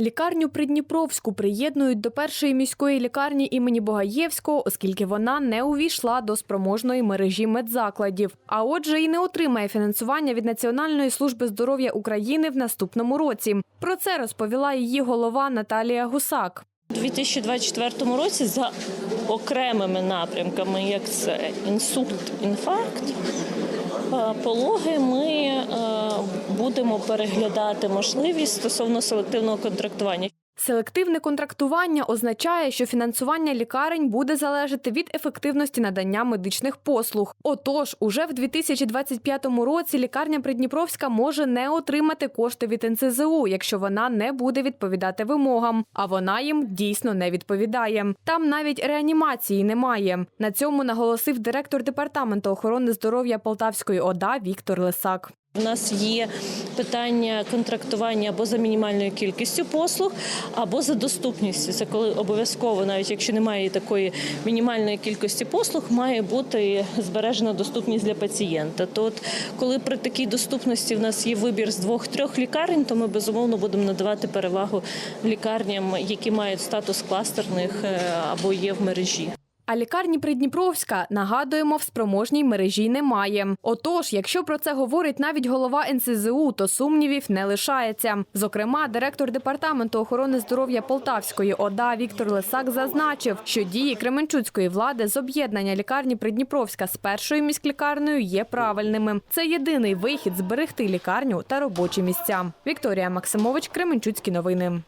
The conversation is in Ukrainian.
Лікарню Придніпровську приєднують до першої міської лікарні імені Богаєвського, оскільки вона не увійшла до спроможної мережі медзакладів. А отже, і не отримає фінансування від Національної служби здоров'я України в наступному році. Про це розповіла її голова Наталія Гусак. У 2024 році за окремими напрямками, як це інсульт, інфаркт, е, пологи, ми е, будемо переглядати можливість стосовно селективного контрактування. Селективне контрактування означає, що фінансування лікарень буде залежати від ефективності надання медичних послуг. Отож, уже в 2025 році лікарня Придніпровська може не отримати кошти від НСЗУ, якщо вона не буде відповідати вимогам. А вона їм дійсно не відповідає. Там навіть реанімації немає. На цьому наголосив директор департаменту охорони здоров'я Полтавської ОДА Віктор Лисак. У нас є питання контрактування або за мінімальною кількістю послуг, або за доступністю. Це коли обов'язково, навіть якщо немає такої мінімальної кількості послуг, має бути збережена доступність для пацієнта. То коли при такій доступності в нас є вибір з двох-трьох лікарень, то ми безумовно будемо надавати перевагу лікарням, які мають статус кластерних е, або є в мережі. А лікарні Придніпровська, нагадуємо, в спроможній мережі немає. Отож, якщо про це говорить навіть голова НСЗУ, то сумнівів не лишається. Зокрема, директор департаменту охорони здоров'я Полтавської ОДА Віктор Лисак зазначив, що дії Кременчуцької влади з об'єднання лікарні Придніпровська з першою міськлікарнею є правильними. Це єдиний вихід зберегти лікарню та робочі місця. Вікторія Максимович, Кременчуцькі новини.